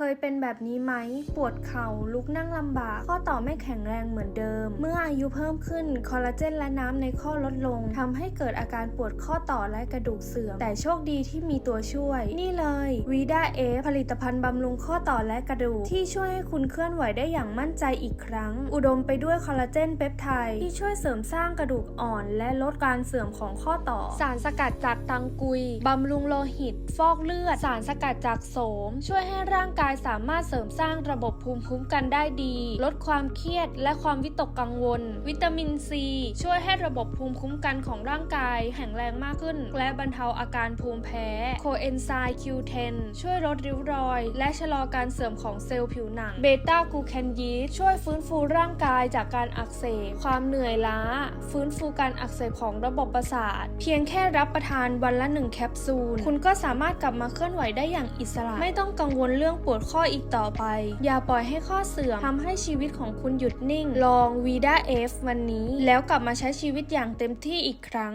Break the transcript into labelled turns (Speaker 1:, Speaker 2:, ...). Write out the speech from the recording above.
Speaker 1: เคยเป็นแบบนี้ไหม ปวดเข่า ลุกนั่งลำบาก ข้อต่อไม่แข็งแรงเหมือนเดิม เมื่ออายุเพิ่มขึ้น คอลลาเจนและน้ำในข้อลดลง ทำให้เกิดอาการปวดข้อต่อและกระดูกเสื่อม แต่โชคดีที่มีตัวช่วย นี่เลยวีด้าเอผลิตภัณฑ์บำรุงข้อต่อและกระดูก ที่ช่วยให้คุณเคลื่อนไหวได้อย่างมั่นใจอีกครั้ง อุดมไปด้วยคอลลาเจนเปปไทด์ที่ช่วยเสริมสร้างกระดูกอ่อน และลดการเสื่อมของข้อต่อ สารสกัดจากตังกุยบำรุงโลหิต ฟอกเลือด สารสกัดจากโสม ช่วยให้ร่างกายสามารถเสริมสร้างระบบภูมิคุ้มกันได้ดี ลดความเครียดและความวิตกกังวล วิตามินซี ช่วยให้ระบบภูมิคุ้มกันของร่างกายแข็งแรงมากขึ้น และบรรเทาอาการภูมิแพ้ โคเอนไซม์ Q10 ช่วยลดริ้วรอย และชะลอการเสื่อมของเซลล์ผิวหนัง เบต้ากูแคนยีสช่วยฟื้นฟูร่างกายจากการอักเสบ ความเหนื่อยล้า ฟื้นฟูการอักเสบของระบบประสาท เพียงแค่รับประทานวันละหนึ่งแคปซูล คุณก็สามารถกลับมาเคลื่อนไหวได้อย่างอิสระ ไม่ต้องกังวลเรื่องปวดข้ออีกต่อไป อย่าปล่อยให้ข้อเสื่อมทำให้ชีวิตของคุณหยุดนิ่ง ลองวีด้าเอฟวันนี้ แล้วกลับมาใช้ชีวิตอย่างเต็มที่อีกครั้ง